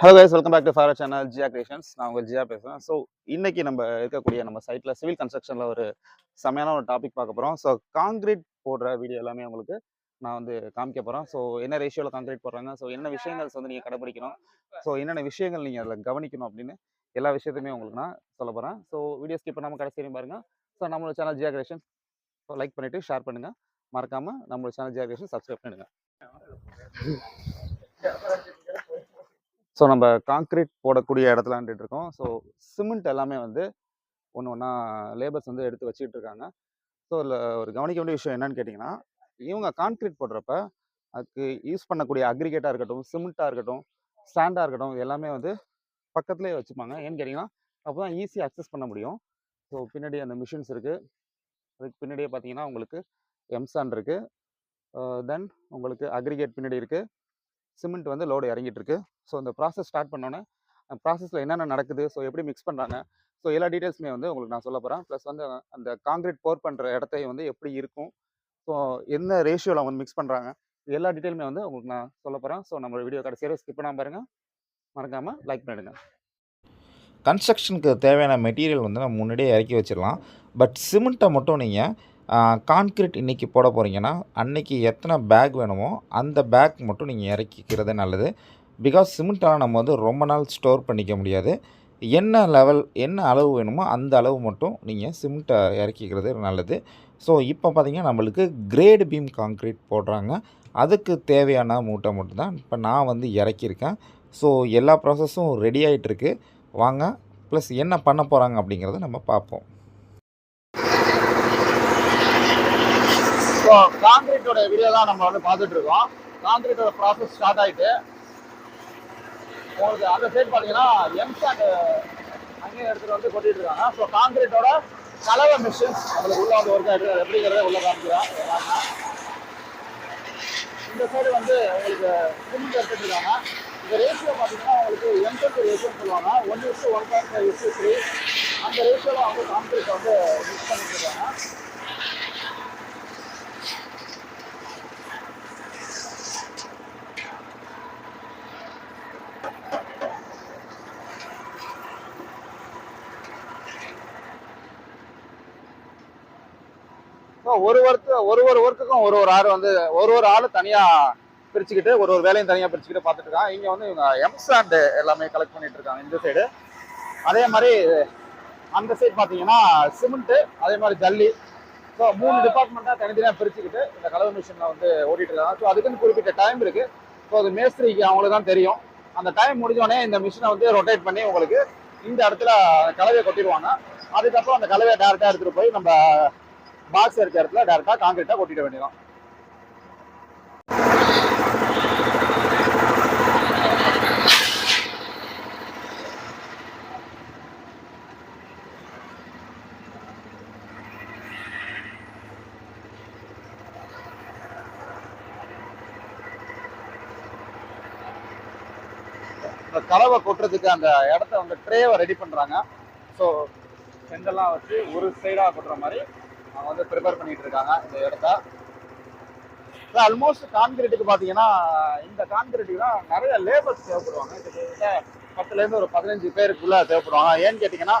Hello guys welcome back to our channel Jiya creations நான் உங்கள் ஜியா பேசுகிறேன் ஸோ இன்னைக்கு நம்ம இருக்கக்கூடிய நம்ம சைட்டில் சிவில் கன்ஸ்ட்ரக்ஷனில் ஒரு செமையான ஒரு டாபிக் பார்க்க போகிறோம் ஸோ காங்கிரீட் போடுற வீடியோ எல்லாமே உங்களுக்கு நான் வந்து காமிக்க போகிறேன் ஸோ என்ன ரேஷியோவில் காங்கிரீட் போடுறாங்க? ஸோ என்ன விஷயங்கள் வந்து நீங்கள் கடைபிடிக்கணும் ஸோ என்னென்ன விஷயங்கள் நீங்கள் அதில் கவனிக்கணும் அப்படின்னு எல்லா விஷயத்தையுமே உங்களுக்கு நான் சொல்ல போகிறேன் ஸோ வீடியோ ஸ்கிப் பண்ணாமல் கடைசி வரையும் பாருங்க. ஸோ நம்மளோட channel Jiya creations so like பண்ணிவிட்டு ஷேர் பண்ணுங்கள் மறக்காமல் நம்மளோட சேனல் ஜியா கிரியேஷன் சப்ஸ்கிரைப் பண்ணிடுங்க. ஸோ நம்ம காங்க்ரீட் போடக்கூடிய இடத்துலான்ட்டு இருக்கோம் ஸோ சிமெண்ட் எல்லாமே வந்து ஒன்று ஒன்றா லேபர்ஸ் வந்து எடுத்து வச்சுக்கிட்டு இருக்காங்க ஸோ இதில் ஒரு கவனிக்க வேண்டிய விஷயம் என்னன்னு கேட்டிங்கன்னா இவங்க கான்க்ரீட் போடுறப்ப அதுக்கு யூஸ் பண்ணக்கூடிய அக்ரிகேட்டாக இருக்கட்டும் சிமெண்ட்டாக இருக்கட்டும் ஸ்டாண்டாக இருக்கட்டும் எல்லாமே வந்து பக்கத்துலேயே வச்சுப்பாங்க. ஏன்னு கேட்டிங்கன்னா அப்போ தான் ஈஸியாக அக்சஸ் பண்ண முடியும். ஸோ பின்னாடி அந்த மிஷின்ஸ் இருக்குது அதுக்கு பின்னாடியே பார்த்தீங்கன்னா உங்களுக்கு எம்சான் இருக்குது தென் உங்களுக்கு அக்ரிகேட் பின்னாடி இருக்குது சிமெண்ட் வந்து லோடு இறங்கிட்டு இருக்கு ஸோ இந்த ப்ராசஸ் ஸ்டார்ட் பண்ணோன்னே ப்ராசஸில் என்னென்ன நடக்குது ஸோ எப்படி மிக்ஸ் பண்ணுறாங்க ஸோ எல்லா டீட்டெயில்ஸுமே வந்து உங்களுக்கு நான் சொல்ல போகிறேன் ப்ளஸ் வந்து அந்த காங்கிரீட் போர் பண்ணுற இடத்தையும் வந்து எப்படி இருக்கும் ஸோ என்ன ரேஷியோவில் அவங்க மிக்ஸ் பண்ணுறாங்க எல்லா டீட்டெயிலுமே வந்து உங்களுக்கு நான் சொல்ல போகிறேன் ஸோ நம்ம வீடியோ கடைசியாக ஸ்கிப் பண்ணாமல் பாருங்கள் மறக்காமல் லைக் பண்ணிடுங்க. கன்ஸ்ட்ரக்ஷனுக்கு தேவையான மெட்டீரியல் வந்து நம்ம முன்னாடியே இறக்கி வச்சிடலாம். பட் சிமெண்ட்டை மட்டும் நீங்கள் கான்க்ரீட் இன்றைக்கி போட போகிறீங்கன்னா அன்னைக்கு எத்தனை பேக் வேணுமோ அந்த பேக் மட்டும் நீங்கள் இறக்கிக்கிறது நல்லது. பிகாஸ் சிமெண்ட்டால் நம்ம வந்து ரொம்ப நாள் ஸ்டோர் பண்ணிக்க முடியாது. என்ன லெவல் என்ன அளவு வேணுமோ அந்த அளவு மட்டும் நீங்கள் சிமெண்ட்டை இறக்கிக்கிறது நல்லது. ஸோ இப்போ பார்த்தீங்கன்னா நம்மளுக்கு கிரேடு பீம் கான்க்ரீட் போடுறாங்க. அதுக்கு தேவையான மூட்டை மட்டும்தான் இப்போ நான் வந்து இறக்கியிருக்கேன். ஸோ எல்லா ப்ராசஸும் ரெடி ஆகிட்டுருக்கு வாங்க ப்ளஸ் என்ன பண்ண போகிறாங்க அப்படிங்கிறத நம்ம பார்ப்போம். ஸோ கான்கிரீட்டோட வீடியோ தான் நம்ம வந்து பார்த்துட்டு இருக்கோம். கான்கிரீட்டோட ப்ராசஸ் ஸ்டார்ட் ஆயிட்டு உங்களுக்கு அந்த சைடு பார்த்தீங்கன்னா எம்சாண்ட் அங்கேயும் எடுத்துகிட்டு வந்து கொட்டிட்டு இருக்காங்க. ஸோ கான்கிரீட்டோட கலவை மிஷின்ஸ் உங்களுக்கு உள்ள வந்து ஒர்க் ஆகிட்டு எப்படிங்கிறத உள்ள காமிக்கிறோம் எல்லாமே. இந்த சைடு வந்து உங்களுக்கு சிமெண்ட் எடுத்துட்டு இருக்காங்க. இந்த ரேஷியோ பார்த்தீங்கன்னா உங்களுக்கு எம்செட் ரேஷியோன்னு சொல்லுவாங்க. One is to one point five is to three அந்த ரேஷியோவில் வந்து காங்கிரீட் வந்து மிக்ஸ் பண்ணிட்டு இருக்காங்க. ஸோ ஒரு ஒர்க்கு ஒரு ஒரு ஒர்க்குக்கும் ஒரு ஒரு ஆள் வந்து ஒரு ஒரு ஆள் தனியாக பிரிச்சுக்கிட்டு ஒரு ஒரு வேலையும் தனியாக பிரிச்சுக்கிட்டு பார்த்துட்டு இருக்காங்க. இங்கே வந்து இவங்க எம்சாண்டு எல்லாமே கலெக்ட் பண்ணிட்டு இருக்காங்க இந்த சைடு அதே மாதிரி அந்த சைடு பார்த்தீங்கன்னா சிமெண்ட்டு அதே மாதிரி ஜல்லி. ஸோ மூணு டிபார்ட்மெண்ட்டாக தனித்தனியாக பிரிச்சுக்கிட்டு இந்த கலவை மிஷினில் வந்து ஓட்டிட்டு இருக்காங்க. ஸோ அதுக்குன்னு குறிப்பிட்ட டைம் இருக்குது ஸோ அது மேஸ்திரிக்கு அவங்களுக்கு தான் தெரியும். அந்த டைம் முடிஞ்சோடனே இந்த மிஷினை வந்து ரொட்டேட் பண்ணி உங்களுக்கு இந்த இடத்துல கலவையை கொட்டிடுவாங்க. அதுக்கப்புறம் அந்த கலவையை டேரெக்டாக எடுத்துகிட்டு போய் நம்ம பாக்ஸ் இருக்க இடத்துல டேரெக்டாக காங்கிரீட்டாக கொட்டிட வேண்டியதான் கலவை கொட்டுறதுக்கு அந்த இடத்த வந்து ட்ரேவை ரெடி பண்ணுறாங்க ஸோ செங்கல்லாம் வச்சு ஒரு சைடாக கொட்டுற மாதிரி அவங்க வந்து ப்ரிப்பேர் பண்ணிட்டு இருக்காங்க இந்த இடத்த. ஆல்மோஸ்ட் கான்கிரீட்டுக்கு பார்த்தீங்கன்னா இந்த கான்கிரீட்டுக்கு தான் நிறைய லேபர்ஸ் தேவைப்படுவாங்க. கிட்டத்தட்ட பத்துலேருந்து ஒரு பதினஞ்சு பேருக்குள்ளே தேவைப்படுவாங்க. ஏன்னு கேட்டிங்கன்னா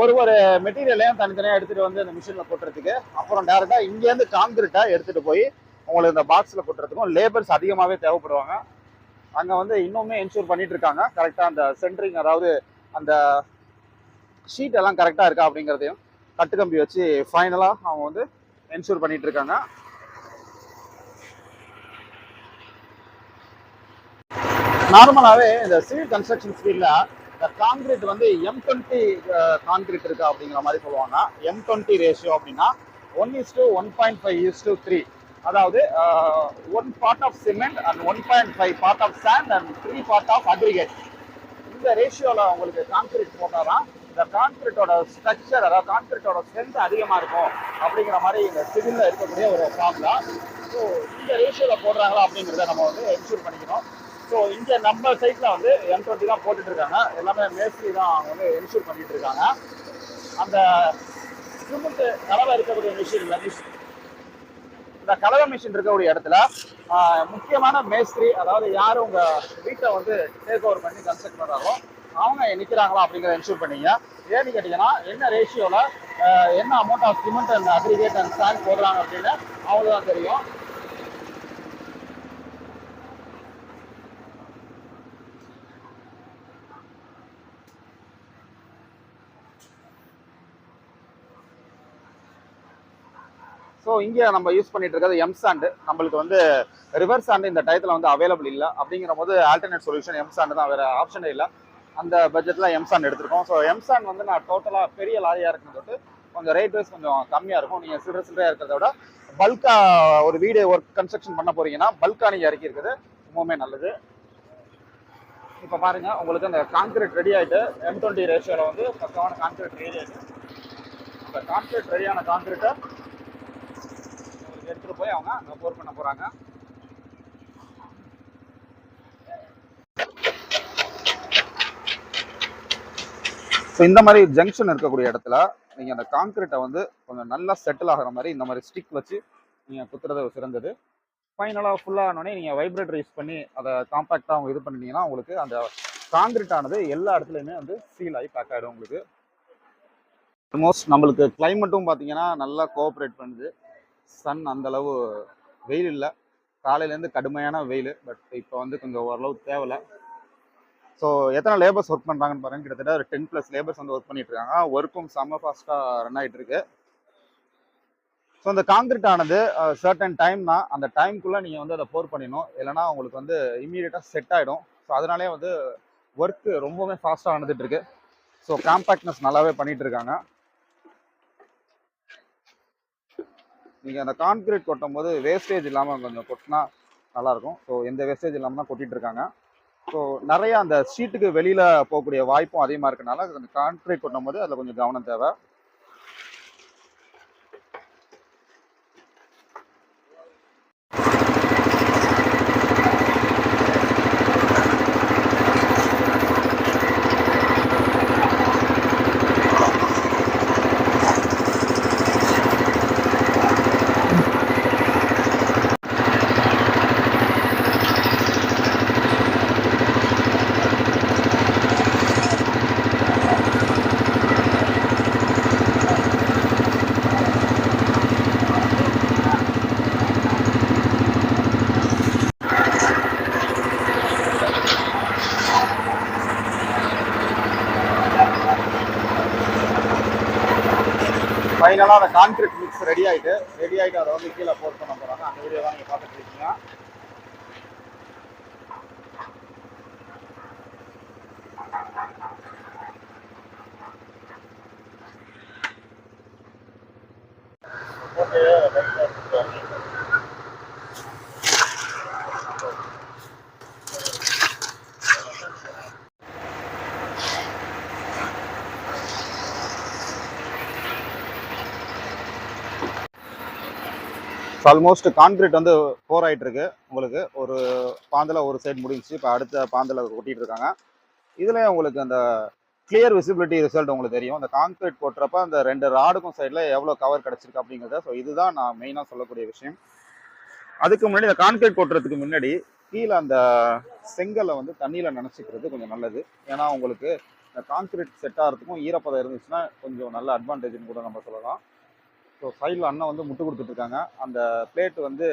ஒரு ஒரு மெட்டீரியலையும் தனித்தனியாக எடுத்துகிட்டு வந்து இந்த மிஷினில் கொட்டுறதுக்கு அப்புறம் டேரெக்டாக இங்கேருந்து கான்கிரீட்டாக எடுத்துகிட்டு போய் உங்களுக்கு இந்த பாக்ஸில் கொட்டுறதுக்கும் லேபர்ஸ் அதிகமாகவே தேவைப்படுவாங்க. அங்கே வந்து இன்னுமே என்ஷூர் பண்ணிட்டு இருக்காங்க. கரெக்டாக அந்த சென்ட்ரிங் அதாவது அந்த ஷீட் எல்லாம் கரெக்டாக இருக்கா அப்படிங்கிறதையும். கட்டு கம்பி வச்சு ஃபைனலாக அவங்க வந்து என்ஷூர் பண்ணிட்டு இருக்காங்க. நார்மலாகவே இந்த சிவில் கன்ஸ்ட்ரக்ஷன் ஃபீல்டில் இந்த கான்கிரீட் வந்து எம் டுவெண்ட்டி கான்கிரீட் இருக்கா அப்படிங்கிற மாதிரி சொல்லுவாங்க. எம் டுவெண்ட்டி ரேஷியோ அப்படின்னா one is to one point five is to three அதாவது one part of cement and one point five part of sand and three part of aggregate இந்த ரேஷியோவில் உங்களுக்கு concrete போட்டாதான் இந்த கான்கிரீட்டோட ஸ்ட்ரக்சர் அதாவது கான்கிரீட்டோட ஸ்ட்ரென்த் அதிகமாக இருக்கும் அப்படிங்கிற மாதிரி இந்த சிவிலில் இருக்கக்கூடிய ஒரு ஃபார்ம் தான். ஸோ இந்த ரேஷியோவில் போடுறாங்களா அப்படிங்கிறத நம்ம வந்து என்ஷூர் பண்ணிக்கணும். ஸோ இங்கே நம்ம சைட்டில் வந்து எம் டுவெண்ட்டி தான் போட்டுட்ருக்காங்க எல்லாமே மேஸ்திரி தான் அவங்க வந்து என்ஷூர் பண்ணிட்டு இருக்காங்க. அந்த சிமெண்ட் கலவை இருக்கக்கூடிய மிஷின் இந்த கலவை மிஷின் இருக்கக்கூடிய இடத்துல முக்கியமான மேஸ்திரி அதாவது யார் உங்கள் வீட்டை வந்து டேக் ஓவர் பண்ணி கன்ஸ்ட்ரக்ட் பண்றாங்களோ அவங்க நிக்கிறாங்களா அப்படிங்கிறத என்ஷூர் பண்ணீங்க. ஏன்னு கேட்டீங்கன்னா என்ன ரேஷியோல என்ன amount of cement and aggregate and sand போடுறாங்க அப்படின்னு அவங்களுக்கு தான் தெரியும். ஸோ இங்கே நம்ம யூஸ் பண்ணிட்டு இருக்கிறது எம் சாண்டு நம்மளுக்கு வந்து ரிவர்ஸ் சாண்டு இந்த டயத்தில் வந்து அவைலபிள் இல்லை. அப்படிங்கிற போது ஆல்டர்னேட் சொல்யூஷன் எம் சாண்டு தான். வேறு ஆப்ஷனே இல்லை. அந்த பட்ஜெட்டில் எம்சான் எடுத்திருக்கோம். ஸோ எம்சான் வந்து நான் டோட்டலாக பெரிய லாரியாக இருக்கிறத விட்டு கொஞ்சம் ரேட் வைஸ் கொஞ்சம் கம்மியாக இருக்கும். நீங்கள் சில்லற சில்லறையாக இருக்கிறத விட பல்காக ஒரு வீடு ஒர்க் கன்ஸ்ட்ரக்ஷன் பண்ண போகிறீங்கன்னா பல்காக நீங்கள் இறக்கி இருக்குது ரொம்பவுமே நல்லது. இப்போ பாருங்க உங்களுக்கு அந்த கான்கிரீட் ரெடி ஆகிட்டு எம் டுவெண்ட்டி ரேஷியோவில் வந்து பக்கமான கான்கிரீட் ரெடி ஆகிட்டு அந்த கான்கிரீட் ரெடியான கான்கிரீட்டை எடுத்துகிட்டு போய் அவங்க அங்கே போர் பண்ண போகிறாங்க ஸோ இந்த மாதிரி ஜங்ஷன் இருக்கக்கூடிய இடத்துல நீங்கள் அந்த கான்கிரீட்டை வந்து கொஞ்சம் நல்லா செட்டில் ஆகிற மாதிரி இந்த மாதிரி ஸ்டிக் வச்சு நீங்கள் குத்துறது சிறந்தது. ஃபைனலாக ஃபுல்லாக ஆனோடனே நீங்கள் வைப்ரேட்டர் யூஸ் பண்ணி அதை காம்பேக்டாக அவங்க இது பண்ணிட்டீங்கன்னா உங்களுக்கு அந்த கான்கிரீட் ஆனது எல்லா இடத்துலையுமே வந்து சீல் ஆகி பேக் ஆகிடும் உங்களுக்கு. ஆல்மோஸ்ட் நம்மளுக்கு கிளைமேட்டும் பார்த்தீங்கன்னா நல்லா கோஆப்ரேட் பண்ணுது. சன் அந்த அளவு வெயில் இல்லை. காலையிலேருந்து கடுமையான வெயில் பட் இப்போ வந்து கொஞ்சம் ஓரளவு தேவையில்ல ஸோ எத்தனை லேபர்ஸ் ஒர்க் பண்ணுறாங்கன்னு பாருங்க. கிட்டத்தட்ட ஒரு டென் ப்ளஸ் லேபர்ஸ் வந்து ஒர்க் பண்ணிட்டு இருக்காங்க ஒர்க்கும் செம்ம ஃபாஸ்ட்டாக ரன் ஆகிட்டு இருக்கு ஸோ அந்த காங்கிரீட் ஆனது சர்டன் டைம் தான். அந்த டைம்குள்ளே நீங்கள் வந்து அதை போர் பண்ணிடணும். இல்லைனா உங்களுக்கு வந்து இம்மீடியட்டாக செட் ஆகிடும் ஸோ அதனாலே வந்து ஒர்க்கு ரொம்பவுமே ஃபாஸ்ட்டாக நடந்துட்டு இருக்கு ஸோ காம்பேக்ட்னஸ் நல்லாவே பண்ணிட்டு இருக்காங்க நீங்கள் அந்த கான்கிரீட் கொட்டும் போது வேஸ்டேஜ் இல்லாமல் கொஞ்சம் கொட்டினா நல்லாயிருக்கும். ஸோ எந்த வேஸ்டேஜ் இல்லாமல் தான் கொட்டிட்டு இருக்காங்க ஸோ நிறையா அந்த சீட்டுக்கு வெளியில் போகக்கூடிய வாய்ப்பும் அதிகமாக இருக்கனால அந்த கான்ட்ரேட் பண்ணும்போது அதில் கொஞ்சம் கவனம் தேவை. റെഡി ആയിട്ടാണോ നിൽക്കില്ല ஆல்மோஸ்ட் கான்கிரீட் வந்து போர் ஆயிட்டு இருக்கு உங்களுக்கு ஒரு பாந்தில் ஒரு சைடு முடிஞ்சிச்சு. இப்போ அடுத்த பாந்தில் கொட்டிட்டு இருக்காங்க இதில் உங்களுக்கு அந்த கிளியர் விசிபிலிட்டி ரிசல்ட் உங்களுக்கு தெரியும். அந்த கான்கிரீட் போட்டுறப்ப அந்த ரெண்டு ராடுக்கும் சைடில் எவ்வளோ கவர் கிடச்சிருக்கு அப்படிங்கிறத ஸோ இதுதான் நான் மெயினாக சொல்லக்கூடிய விஷயம். அதுக்கு முன்னாடி இந்த கான்கிரீட் போட்டுறதுக்கு முன்னாடி கீழே அந்த செங்கலை வந்து தண்ணியில் நினச்சிக்கிறது கொஞ்சம் நல்லது. ஏன்னா உங்களுக்கு இந்த கான்கிரீட் செட் ஆகிறதுக்கும் ஈரப்பதம் இருந்துச்சுன்னா கொஞ்சம் நல்ல அட்வான்டேஜ்னு கூட நம்ம சொல்லலாம். ஸோ சைடில் அண்ணன் வந்து முட்டு கொடுத்துட்ருக்காங்க. அந்த பிளேட் வந்து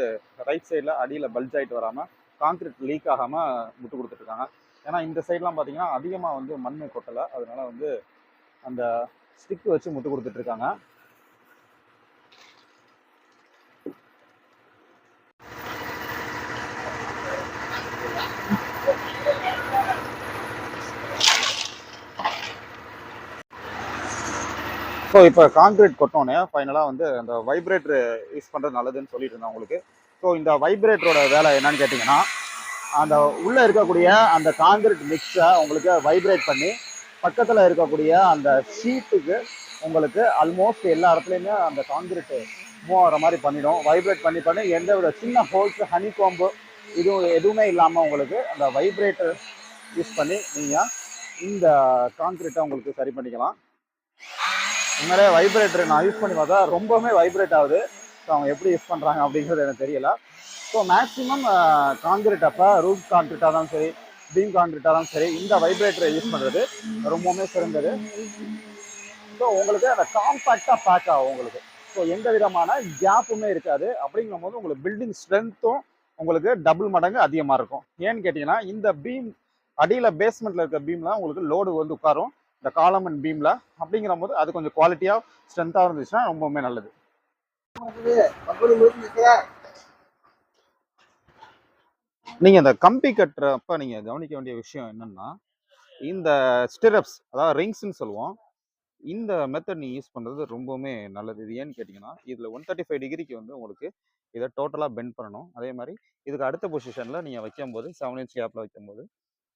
ரைட் சைடில் அடியில் பல்ஜ் ஆகிட்டு வராமல் காங்கிரீட் லீக் ஆகாமல் முட்டு கொடுத்துட்ருக்காங்க. ஏன்னா இந்த சைட்லாம் பார்த்தீங்கன்னா அதிகமாக வந்து மண் கொட்டலை. அதனால் வந்து அந்த ஸ்டிக் வச்சு முட்டு கொடுத்துட்ருக்காங்க. ஸோ இப்போ கான்க்ரீட் கொட்டோன்னே ஃபைனலாக வந்து அந்த வைப்ரேட்ரு யூஸ் பண்ணுறது நல்லதுன்னு சொல்லிட்டு இருந்தேன் உங்களுக்கு. ஸோ இந்த வைப்ரேட்டரோட வேலை என்னன்னு கேட்டிங்கன்னா அந்த உள்ளே இருக்கக்கூடிய அந்த கான்கிரீட் மிக்ஸை உங்களுக்கு வைப்ரேட் பண்ணி பக்கத்தில் இருக்கக்கூடிய அந்த ஷீட்டுக்கு உங்களுக்கு ஆல்மோஸ்ட் எல்லா இடத்துலையுமே அந்த கான்கிரீட் மூவ் ஆகிற மாதிரி பண்ணிடும். வைப்ரேட் பண்ணி பண்ணி எந்த வித சின்ன ஹோல்ஸ் ஹனி கோம்பு இதுவும் எதுவுமே இல்லாமல் உங்களுக்கு அந்த வைப்ரேட்டர் யூஸ் பண்ணி நீங்கள் இந்த கான்கிரீட்டை உங்களுக்கு சரி பண்ணிக்கலாம். உண்மையிலே வைப்ரேட்டர் நான் யூஸ் பண்ணி பார்த்தா ரொம்பவுமே வைப்ரேட் ஆகுது. ஸோ அவங்க எப்படி யூஸ் பண்ணுறாங்க அப்படிங்கிறது எனக்கு தெரியல. ஸோ மேக்ஸிமம் கான்கிரீட் அப்போ ரூட் கான்கிரீட்டாக இருந்தாலும் சரி பீம் கான்கிரீட்டாக இருந்தாலும் சரி இந்த வைப்ரேட்டரை யூஸ் பண்ணுறது ரொம்பவுமே சிறந்தது. ஸோ உங்களுக்கு அந்த காம்பேக்டாக பேக் ஆகும் உங்களுக்கு. ஸோ எந்த விதமான கேப்புமே இருக்காது. அப்படிங்கும் போது உங்களுக்கு பில்டிங் ஸ்ட்ரென்த்தும் உங்களுக்கு டபுள் மடங்கு அதிகமாக இருக்கும். ஏன்னு கேட்டிங்கன்னா இந்த பீம் அடியில் பேஸ்மெண்ட்டில் இருக்க பீம்லாம் உங்களுக்கு லோடு வந்து உட்காரும். இந்த காலம் அண்ட் பீமில் அப்படிங்கிற போது அது கொஞ்சம் குவாலிட்டியாக ஸ்ட்ரென்த்தாக இருந்துச்சுன்னா ரொம்பவுமே நல்லது. நீங்கள் இந்த கம்பி கட்டுறப்ப நீங்கள் கவனிக்க வேண்டிய விஷயம் என்னன்னா இந்த ஸ்டிரப்ஸ் அதாவது ரிங்ஸ்ன்னு சொல்லுவோம் இந்த மெத்தட் நீ யூஸ் பண்ணுறது ரொம்பவுமே நல்லது. இது ஏன்னு கேட்டிங்கன்னா இதில் ஒன் தேர்ட்டி ஃபைவ் டிகிரிக்கு வந்து உங்களுக்கு இதை டோட்டலாக பெண்ட் பண்ணணும். அதே மாதிரி இதுக்கு அடுத்த பொசிஷனில் நீங்கள் வைக்கும்போது செவன் இன்ச் கேப்பில் வைக்கும்போது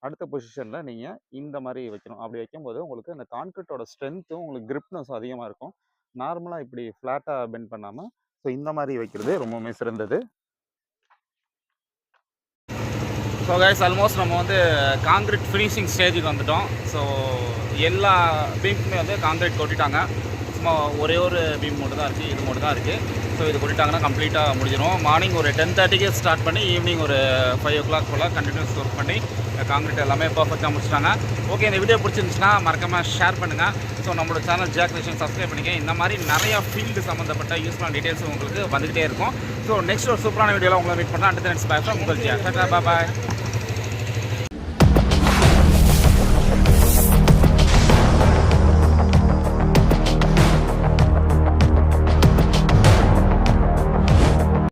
அடுத்த பொசிஷனில் நீங்கள் இந்த மாதிரி வைக்கணும். அப்படி வைக்கும்போது உங்களுக்கு அந்த கான்கிரீட்டோட ஸ்ட்ரென்த்தும் உங்களுக்கு கிரிப்னஸ் அதிகமாக இருக்கும். நார்மலாக இப்படி ஃப்ளாட்டாக பெண்ட் பண்ணாமல் ஸோ இந்த மாதிரி வைக்கிறது ரொம்பவுமே சிறந்தது. ஸோ கைஸ் ஆல்மோஸ்ட் நம்ம வந்து காங்கிரீட் ஃபினிஷிங் ஸ்டேஜுக்கு வந்துட்டோம். ஸோ எல்லா பீமுக்குமே வந்து காங்கிரீட் கொட்டிட்டாங்க. சும்மா ஒரே ஒரு பீம் மட்டும் தான் இருக்குது இது மட்டும் தான் இருக்குது ஸோ இது கொட்டிட்டாங்கன்னா கம்ப்ளீட்டாக முடிஞ்சிடும் மார்னிங் ஒரு டென் தேர்ட்டிக்கே ஸ்டார்ட் பண்ணி ஈவினிங் ஒரு ஃபைவ் ஓ கிளாக் போல் கண்டினியூஸ் ஒர்க் பண்ணி காங்கிரீட் எல்லாமே பர்ஃபெக்டாக முடிச்சிட்டாங்க. ஓகே இந்த வீடியோ பிடிச்சிருந்துச்சுன்னா மறக்காமல் ஷேர் பண்ணுங்கள் ஸோ நம்மளோட சேனல் ஜாக் விஷயம் சப்ஸ்கிரைப் பண்ணிக்க. இந்த மாதிரி நிறையா ஃபீல்டு சம்மந்தப்பட்ட யூஸ்ஃபுல்லான டீட்டெயில்ஸ் உங்களுக்கு வந்துகிட்டே இருக்கும். ஸோ நெக்ஸ்ட் ஒரு சூப்பரான வீடியோவில் உங்களை மீட் பண்ணால் அடுத்த நெக்ஸ்ட் பாய் உங்கள் ஜியா பாய்